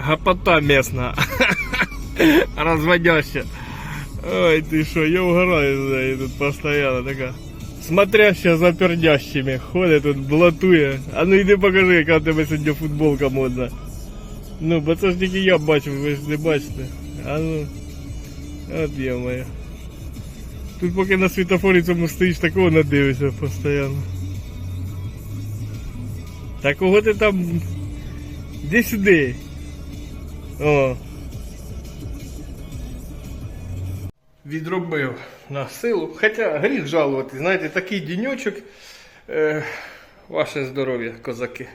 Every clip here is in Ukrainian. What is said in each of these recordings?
Гопота местная. Разводящая. Ой, ты что, я угораю за нею тут постоянно такая. Смотрящая за пердящими. Ходить тут, блатує. А ну йди покажи, яка в тебе сьогодні футболка модна. Ну, бо це ж тільки я бачу, ви ж не бачите. А ну. От я моя. Тут поки на світофорі цьому стоїш, такого не дивишся постійно. Та кого ти там. Іди сюди. О. Відробив на силу. Хоча гріх жалувати, знаєте, такий діньочок. Е, ваше здоров'я, козаки.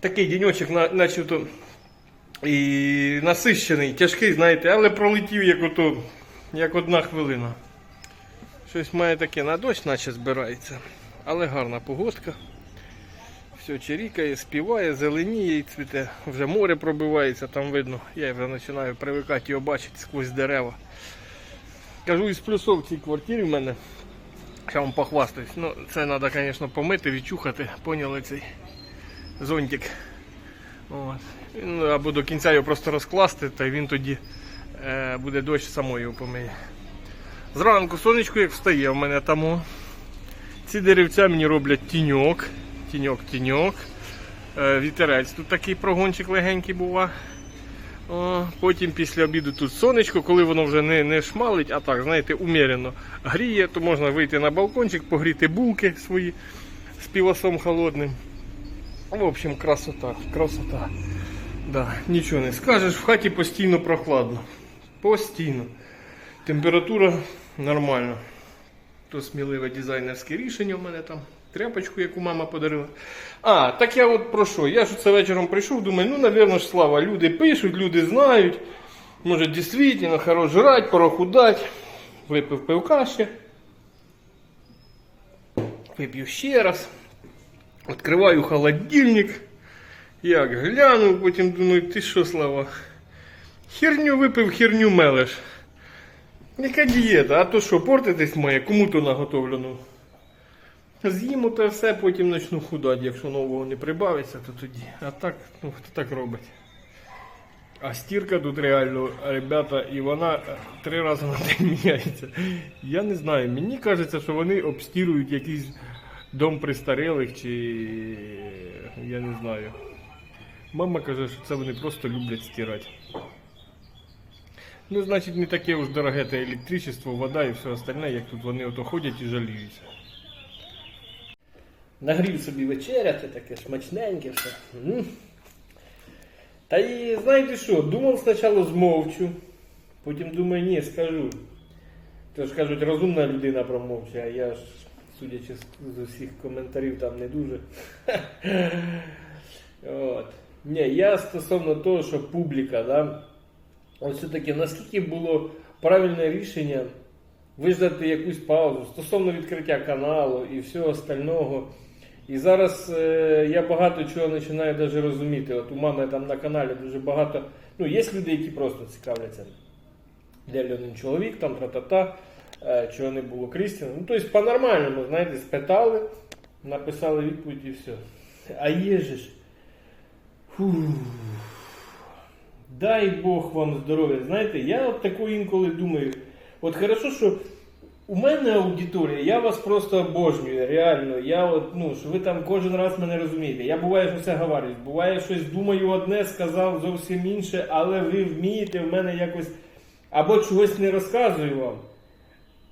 Такий діньочок, на- начебто і насищений, тяжкий, знаєте, але пролетів як ото, як одна хвилина. Щось має таке на дощ, наче збирається. Але гарна погодка. Все чирікає, співає, зеленіє і цвіте. Вже море пробивається, там видно. Я вже починаю привикати його бачити сквозь дерева. Кажу, із плюсов в цій квартирі в мене. Ще вам похвастаюсь. Ну, це треба, звісно, помити, відчухати. Поняли цей зонтик. От. Ну, або до кінця його просто розкласти, та він тоді е, буде дощ само помиє. Зранку сонечко як встає, в мене там ці деревця мені роблять тіньок. Тіньок, тіньок. Е, вітерець тут такий прогончик легенький бува. Потім після обіду тут сонечко, коли воно вже не, не шмалить, а так, знаєте, умірено гріє, то можна вийти на балкончик, погріти булки свої з півасом холодним. В общем, красота, красота. Да, нічого не скажеш, в хаті постійно прохладно. Постійно. Температура нормальна. То сміливе дизайнерське рішення в мене там. Тряпочку, яку мама подарила. А, так я от про що? Я ж це вечором прийшов, думаю, ну, напевно ж, слава, люди пишуть, люди знають. Може, дійсно, хорош жрать, порохудать. Випив пивка ще. Вип'ю ще раз. Відкриваю холодильник. Як глянув, потім думаю, ти що, Слава? Херню випив, херню мелеш. Яка дієта, а то що, портитись має, кому то наготовлено. З'їм те все, потім почну худати, якщо нового не прибавиться, то тоді. А так, ну хто так робить. А стірка тут реально, ребята, і вона е, три рази на день міняється. Я не знаю, мені кажеться, що вони обстірують якийсь дом престарілих чи я не знаю. Мама каже, що це вони просто люблять стирати. Ну, значить, не таке уж дороге те електричество, вода і все остальне, як тут вони ото ходять і жаліються. Нагрів собі вечеряти, таке смачненьке все. Та і знаєте що, думав спочатку змовчу, потім думаю, ні, скажу. Тож кажуть, розумна людина промовчає, а я ж, судячи з усіх коментарів, там не дуже. От. Ні, я стосовно того, що публіка, да, ось все-таки наскільки було правильне рішення визнати якусь паузу стосовно відкриття каналу і всього остального. І зараз е, я багато чого починаю даже розуміти. От у мами там на каналі дуже багато. Ну, є люди, які просто цікавляться. Де Льонин чоловік, там тра-та-та, е, чого не було Крістіна. Ну, тобто по-нормальному, знаєте, спитали, написали відповідь і все. А є ж. Фух. Дай Бог вам здоров'я. Знаєте, я от таку інколи думаю. От хорошо, що у мене аудиторія, я вас просто обожнюю, реально. Я от, ну, що ви там кожен раз мене розумієте. Я буває, що все говорю. Буває, щось думаю одне, сказав зовсім інше, але ви вмієте в мене якось або чогось не розказую вам.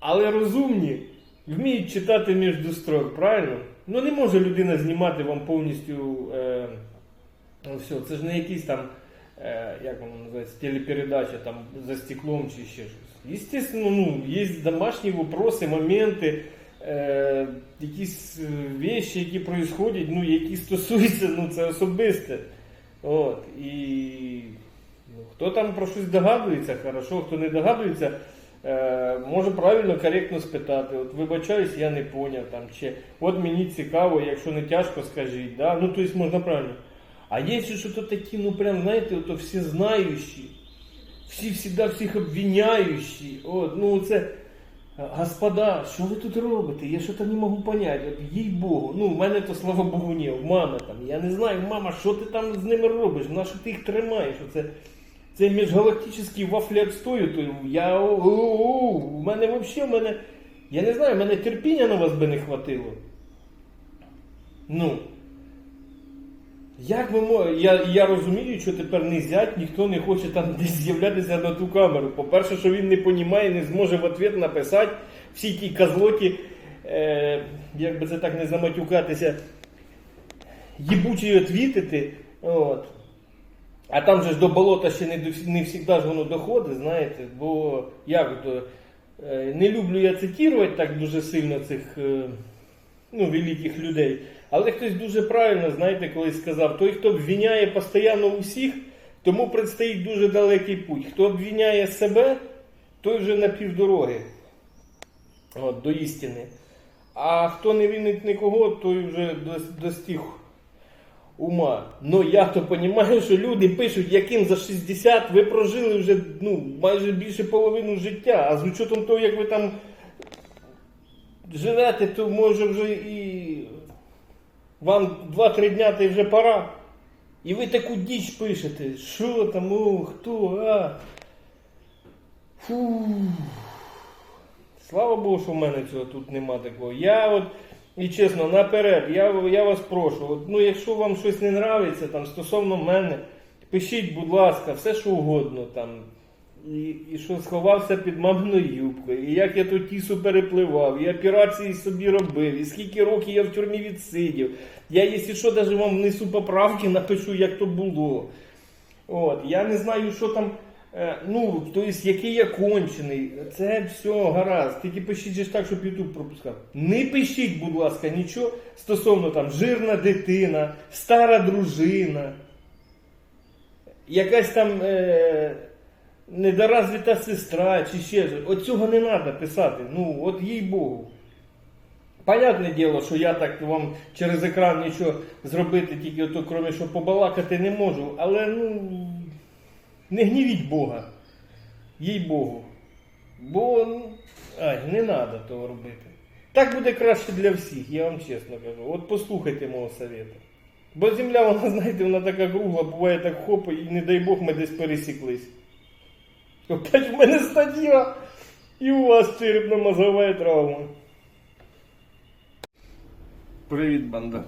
Але розумні вміють читати між строк, правильно? Ну не може людина знімати вам повністю. Е, ну, все, це ж не якийсь там, як воно називається, телепередача там за стеклом чи ще щось. Естественно, ну, є домашні вопроси, моменти, е, якісь е, вещи, які происходять, ну, які стосуються, ну, це особисте. От, і ну, хто там про щось догадується, хорошо, хто не догадується, е, може правильно, коректно спитати. От вибачаюсь, я не поняв там, чи от мені цікаво, якщо не тяжко, скажіть. Да? Ну, тобто можна правильно. А є ще що то такі, ну прям, знаєте, ото всі знаючі, всі всегда всіх обвиняючі. От, ну це. Господа, що ви тут робите? Я що-то не можу поняти. От, їй Богу. Ну, в мене то слава Богу, ні, в мами там. Я не знаю, мама, що ти там з ними робиш? На що ти їх тримаєш? Оце, це міжгалактичний вафлі обстою, то я. о, о, о, У мене взагалі, мене. Я не знаю, в мене терпіння на вас би не хватило. Ну. Як ви мо- я, я розумію, що тепер не зять, ніхто не хоче там десь з'являтися на ту камеру. По-перше, що він не понімає, не зможе в ответ написати всі ті козлоті, е, як би це так не заматюкатися, їбучі отвітити. От. А там же ж до болота ще не, не завжди ж воно доходить, знаєте, бо як то. е, Не люблю я цитувати так дуже сильно цих е, ну, великих людей. Але хтось дуже правильно, знаєте, колись сказав, той, хто обвиняє постійно усіх, тому предстоїть дуже далекий путь. Хто обвиняє себе, той вже на півдороги от, до істини. А хто не винить нікого, той вже достиг ума. Ну я то розумію, що люди пишуть, яким за 60 ви прожили вже ну, майже більше половину життя, а з учетом того, як ви там живете, то може вже і вам 2-3 дня та вже пора. І ви таку діч пишете. Що там, о, хто, а? Фу. Слава Богу, що в мене цього тут нема такого. Я от, і чесно, наперед, я, я вас прошу, от, ну якщо вам щось не нравиться там, стосовно мене, пишіть, будь ласка, все що угодно там. І, і що сховався під маминою юбкою, і як я ту тісу перепливав, і операції собі робив, і скільки років я в тюрмі відсидів. Я, якщо що, навіть вам внесу поправки, напишу, як то було. От, я не знаю, що там. е, Ну, тобто, який я кончений, це все гаразд. Тільки пишіть же так, щоб YouTube пропускав. Не пишіть, будь ласка, нічого стосовно там жирна дитина, стара дружина, якась там е, недоразвита сестра чи ще щось. От цього не треба писати. Ну, от їй Богу. Понятне діло, що я так вам через екран нічого зробити, тільки ото, крім що побалакати не можу. Але ну не гнівіть Бога. Їй Богу. Бо ну, ай, не треба того робити. Так буде краще для всіх, я вам чесно кажу. От послухайте мого совета. Бо земля, вона, знаєте, вона така кругла, буває так хоп, і не дай Бог ми десь пересіклись. Опять в мене стаття. І у вас черепно-мозгова травма. Привіт, банда.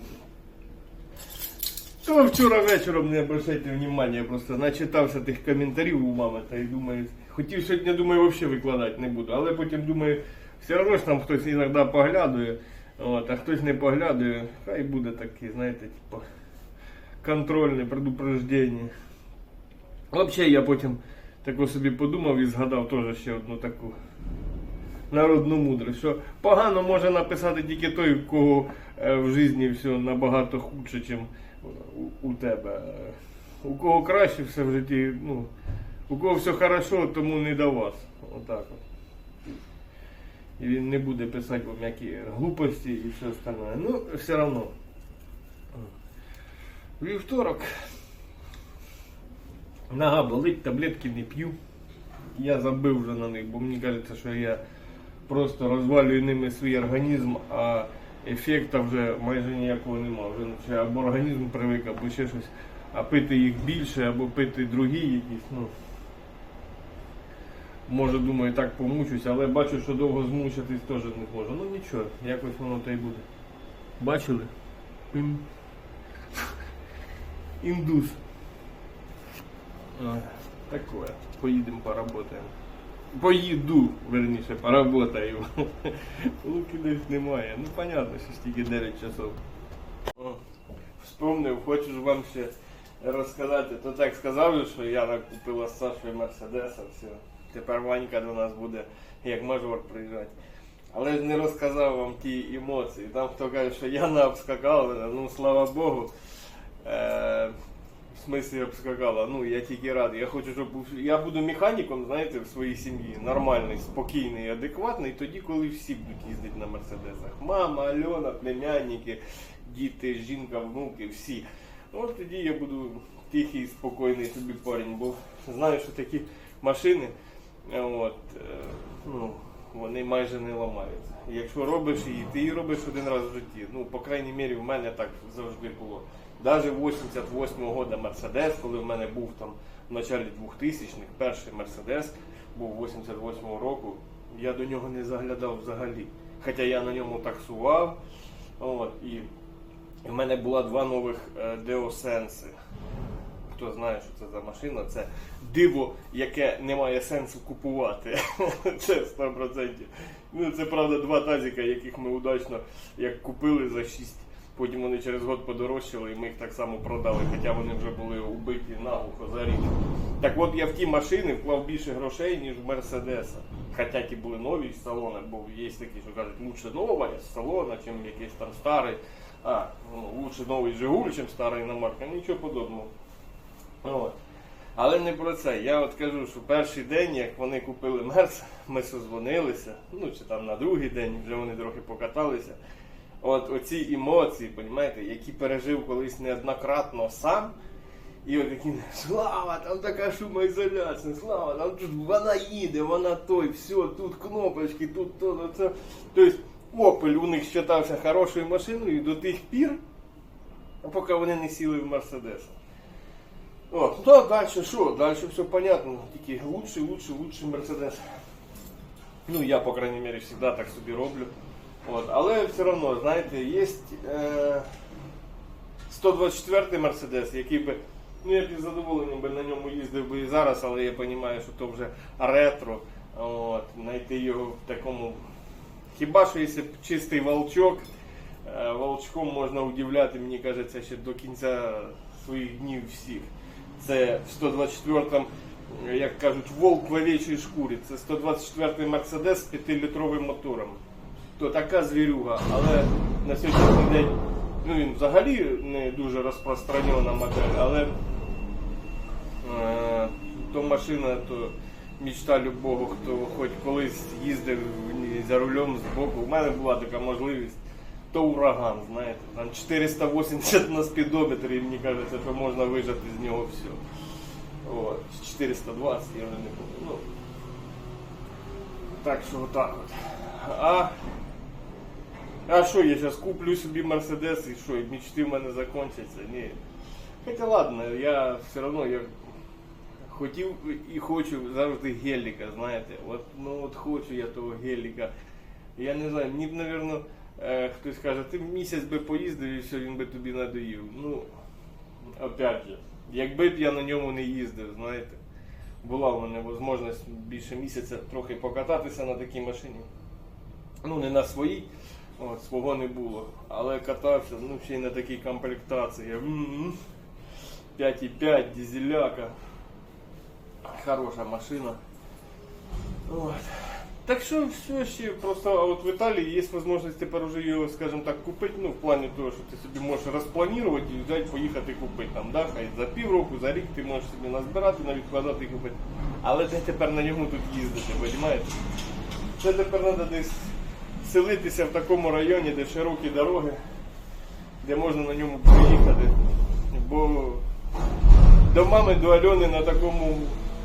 То вчора вечором не обращайте внимання, я просто начитався тих коментарів у мами та й думаю, хотів сьогодні, думаю, взагалі викладати не буду, але потім думаю, все одно ж там хтось іноді поглядує, от, а хтось не поглядує, хай буде такий, знаєте, типу, контрольне предупреждення. Взагалі я потім тако собі подумав і згадав теж ще одну таку народну мудрість, що погано може написати тільки той, у кого е, в житті все набагато худше, ніж у, тебе. У кого краще все в житті, ну, у кого все хорошо, тому не до вас. Отак от. І він не буде писати вам які глупості і все остальне. Ну, все одно. Вівторок. Нога болить, таблетки не п'ю. Я забив вже на них, бо мені кажеться, що я просто розвалюю ними свій організм, а ефекту вже майже ніякого немає. Вже або організм привик, або ще щось. А пити їх більше, або пити другі якісь, ну. Може, думаю, так помучусь, але бачу, що довго змучитись теж не зможу. Ну нічого, якось воно та й буде. Бачили? Ін... Індус. Такое. Поїдемо поработаємо. Поїду, верніше, поработаю. Луки десь немає. Ну понятно, що ж тільки 9 часов. О, вспомнив, хочу вам ще розказати. То так сказав, що Яна купила з Сашою Мерседеса, все. Тепер Ванька до нас буде як мажор приїжджати. Але ж не розказав вам ті емоції. Там хто каже, що Яна обскакала мене, ну слава Богу. Е, в обскакала. Ну, я тільки радий. Я хочу, щоб я буду механіком, знаєте, в своїй сім'ї. Нормальний, спокійний, адекватний, тоді, коли всі будуть їздити на мерседесах. Мама, Альона, племянники, діти, жінка, внуки, всі. От тоді я буду тихий, спокійний собі парень, бо знаю, що такі машини, от, е, ну, вони майже не ламаються. Якщо робиш її, ти її робиш один раз в житті. Ну, по крайній мірі, в мене так завжди було. Навіть 88-го года Мерседес, коли в мене був там в началі 2000-х, перший Мерседес був 88-го року, я до нього не заглядав взагалі. Хоча я на ньому таксував. От, і в мене було два нових Деосенси. Хто знає, що це за машина, це диво, яке не має сенсу купувати. Це 100%. Ну, це правда два тазіка, яких ми удачно як купили за 6. Потім вони через год подорожчали, і ми їх так само продали, хоча вони вже були убиті наглухо за рік. Так от я в ті машини вклав більше грошей, ніж в Мерседеса. Хоча ті були нові з салона, бо є такі, що кажуть, лучше нова з салона, чим якийсь там старий. А, ну, лучше новий Жигуль, чим старий іномарка. Нічого подобного. От. Але не про це. Я от кажу, що перший день, як вони купили мерс, ми созвонилися, ну чи там на другий день, вже вони трохи покаталися. От оці емоції, понімаєте, які пережив колись неоднократно сам. І от такі, слава, там така шумоізоляція, слава, там тут вона їде, вона той, все, тут кнопочки, тут то, то, це. Тобто Opel у них вважався хорошою машиною до тих пір, поки вони не сіли в Мерседес. От, ну далі що? Далі все понятно. Тільки лучший, лучший, лучший Мерседес. Ну, я, по крайней мере, всегда так собі роблю. От, але все одно, знаєте, є е, 124 Мерседес, який би, ну я б із задоволенням би на ньому їздив би і зараз, але я розумію, що то вже ретро. От, знайти його в такому. Хіба що якщо чистий волчок, е, волчком можна удивляти, мені кажеться, ще до кінця своїх днів всіх. Це в 124-му, як кажуть, волк в овечій шкурі. Це 124-й Мерседес з 5-літровим мотором. То така звірюга, але на сьогоднішній день ну, він взагалі не дуже розпространена модель, але е, то машина, то мечта любого, хто хоч колись їздив за рулем з боку. У мене була така можливість. То ураган, знаєте, там 480 на спідометрі, мені кажеться, що можна вижати з нього все. От, 420, я вже не пам'ятаю. Ну, так що отак от. А, а що, я зараз куплю собі Мерседес і що, мечти в мене закінчаться? Ні. Хоча ладно, я все одно я хотів і хочу завжди геліка, знаєте. От, ну от хочу я того геліка. Я не знаю, мені б, напевно, е, хтось каже, ти місяць би поїздив і все, він би тобі надоїв. Ну, опять же, якби б я на ньому не їздив, знаєте. Була в мене можливість більше місяця трохи покататися на такій машині. Ну, не на своїй, от, свого не було. Але катався, ну ще й на такій комплектації. 5,5, дизеляка. Хороша машина. От. Так що все ще просто от в Італії є можливість тепер уже його, скажімо так, купити, ну в плані того, що ти собі можеш розпланувати і взяти, поїхати купити там, да? хай за півроку, за рік ти можеш собі назбирати, навіть відкладати і купити. Але де тепер на ньому тут їздити, розумієте? Це тепер треба десь селитися в такому районі, де широкі дороги, де можна на ньому приїхати. Бо до мами, до Альони на такому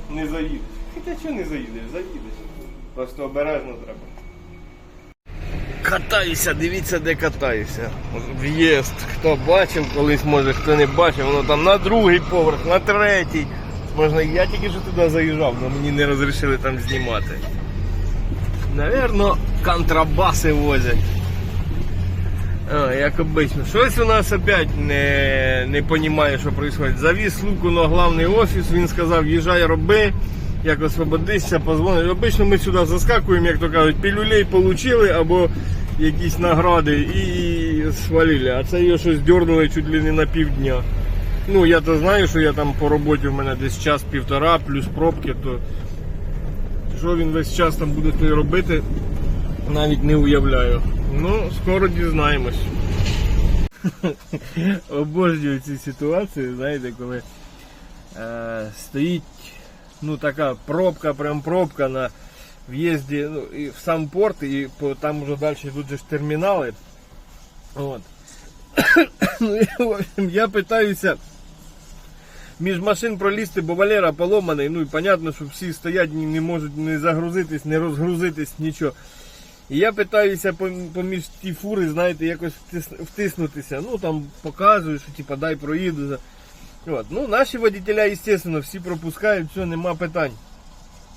не заїдеш. Хоча чого не заїдеш, заїдеш. Просто обережно треба. Катаюся, дивіться, де катаюся. В'їзд. Хто бачив колись, може, хто не бачив, воно там на другий поверх, на третій. Можна, я тільки що туди заїжджав, але мені не розрішили там знімати. Навірно, контрабаси возять. Як обично. Щось у нас опять не, не розуміє, що відбувається. Завіз Луку на головний офіс, він сказав, їжджай, роби, як освободишся, позвони. Обично ми сюди заскакуємо, як то кажуть, пілюлей отримали або якісь награди і свалили. А це його щось дернули чуть ли не на півдня. Ну, я то знаю, що я там по роботі в мене десь час-півтора, плюс пробки, то що він весь час там буде то й робити, навіть не уявляю. Ну, скоро дізнаємось. Обожнюю ці ситуації, знаєте, коли е, стоїть ну, така пробка, прям пробка на в'їзді ну, і в сам порт, і по, там вже далі йдуть же ж термінали. От. ну, я питаюся між машин пролізти, бо Валера поломаний. Ну і понятно, що всі стоять, не можуть не загрузитись, не розгрузитись, нічого. І я питаюся поміж ті фури, знаєте, якось втиснутися. Ну там показую, що типа дай проїду. От. Ну, наші водителя, звісно, всі пропускають, все, нема питань.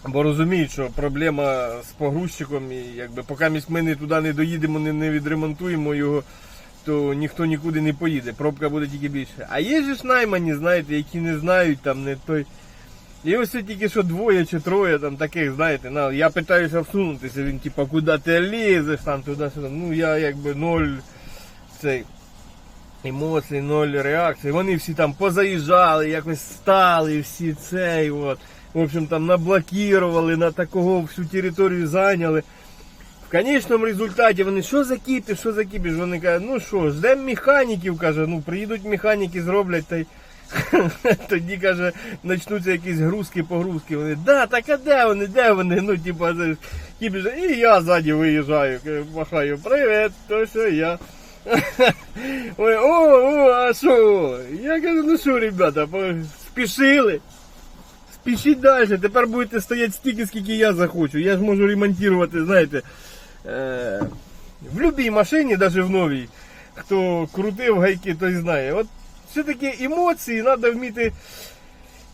Бо розуміють, що проблема з погрузчиком, і якби поки ми туди не доїдемо, не, не відремонтуємо його, то ніхто нікуди не поїде. Пробка буде тільки більше. А є ж наймані, знаєте, які не знають там не той. І ось тільки що двоє чи троє там таких, знаєте, на, я питаюся всунутися, він типа, куди ти лізеш там туди-сюди. Ну я якби ноль цей емоцій, ноль реакцій. Вони всі там позаїжджали, якось стали, всі цей. От. В общем, там наблокували, на такого всю територію зайняли. Конечному результаті вони що за кіпіш, що за кіпіш? Вони кажуть, ну що, ждемо механіків, каже, ну приїдуть механіки, зроблять та й. Тоді каже, почнуться якісь грузки, погрузки. Вони, да, так а де вони, де вони? Ну, типа, кіпіш, і я ззаді виїжджаю, махаю, привіт, то що я. Ой, о, о, а що? Я кажу, ну що, ребята, спішили. Спішіть далі, тепер будете стояти стільки, скільки я захочу. Я ж можу ремонтувати, знаєте, е, в будь-якій машині, навіть в новій, хто крутив гайки, той знає. От все-таки емоції треба вміти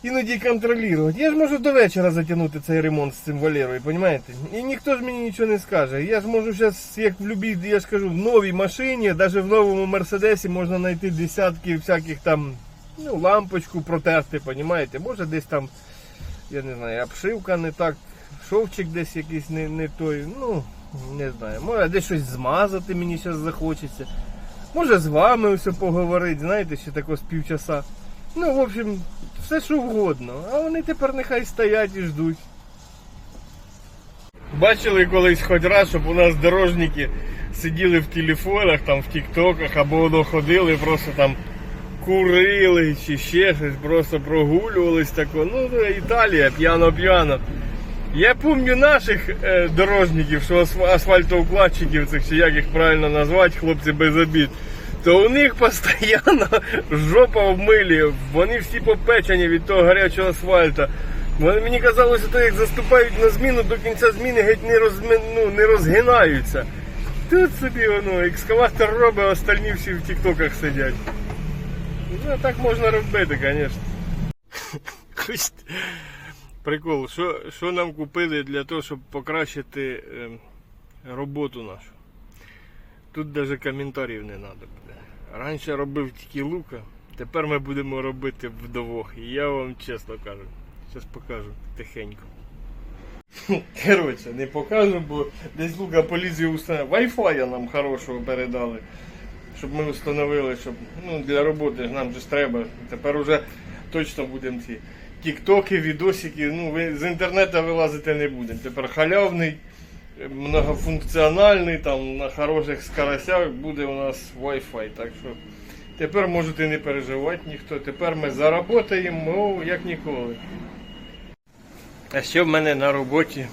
іноді контролювати. Я ж можу до вечора затягнути цей ремонт з цим Валерою, розумієте? І ніхто ж мені нічого не скаже. Я ж можу зараз, як в любій, я ж кажу, в новій машині, навіть в новому Мерседесі можна знайти десятки всяких там, ну, лампочку протерти, розумієте? Може десь там, я не знаю, обшивка не так, шовчик десь якийсь не, не той, ну, не знаю. Може десь щось змазати мені зараз захочеться. Може з вами все поговорити, знаєте, ще тако з півчаса. Ну, в общем, все що вгодно. А вони тепер нехай стоять і ждуть. Бачили колись хоч раз, щоб у нас дорожники сиділи в телефонах, там в тіктоках, або воно ходили, просто там курили чи ще щось, просто прогулювались тако. Ну, Італія, п'яно-п'яно. Я пам'ятаю наших е, дорожників, що асф- асфальтоукладчиків, цих чи як їх правильно назвати, хлопці без обід. То у них постійно жопа в милі, вони всі попечені від того гарячого асфальту. Вони мені казалося, то як заступають на зміну, до кінця зміни геть не, розми... ну, не розгинаються. Тут собі воно, екскаватор робить, а остальні всі в тіктоках сидять. Ну, так можна робити, звісно. Прикол, що, що нам купили для того, щоб покращити е, роботу нашу. Тут навіть коментарів не треба буде. Раніше робив тільки лука, тепер ми будемо робити вдвох. Я вам чесно кажу. Зараз покажу тихенько. Коротше, не покажу, бо десь лука поліції установив. Wi-Fi нам хорошого передали. Щоб ми встановили, щоб ну, для роботи нам же треба. Тепер уже точно будемо ці тіктоки, відосики. Ну, ви з інтернету вилазити не будемо. Тепер халявний, многофункціональний, там на хороших скоростях буде у нас Wi-Fi. Так що тепер можете не переживати ніхто. Тепер ми заработаємо як ніколи. А ще в мене на роботі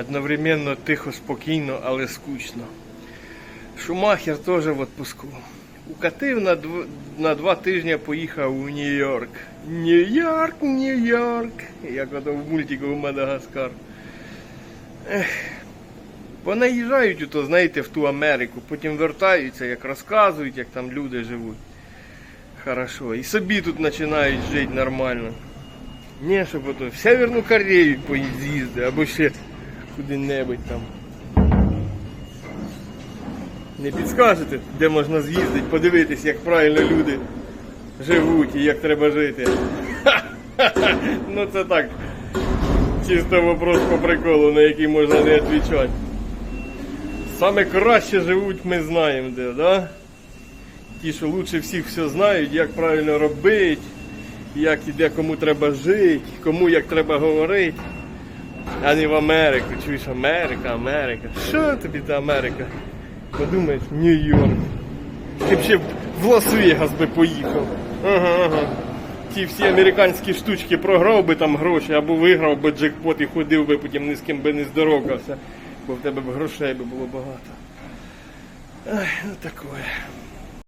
одновременно тихо, спокійно, але скучно. Шумахер теж в відпуску. Укатив на, дв... на два тижні поїхав у Нью-Йорк. Нью-Йорк, Нью-Йорк. Як ото в мультику Мадагаскар. Ех. Понаїжджають ото, знаєте, в ту Америку, потім вертаються, як розказують, як там люди живуть. Хорошо. І собі тут починають жити нормально. Не, щоб ото в Северну Корею поїзди, або ще куди-небудь там. Не підскажете, де можна з'їздити, подивитись, як правильно люди живуть і як треба жити. Ну це так. Чисто вопрос по приколу, на який можна не відповідати. Саме краще живуть, ми знаємо де, да? Ті, що лучше всіх все знають, як правильно робити, як і де кому треба жити, кому як треба говорити. А не в Америку. Чуєш, Америка, Америка. Що тобі та Америка? Подумаєш, Нью-Йорк. Ти б ще в Лас-Вегас би поїхав. Ага, ага. Ті всі американські штучки програв би там гроші, або виграв би джекпот і ходив би потім ні би не здоровкався, бо в тебе б грошей би було багато. Ай, ну таке.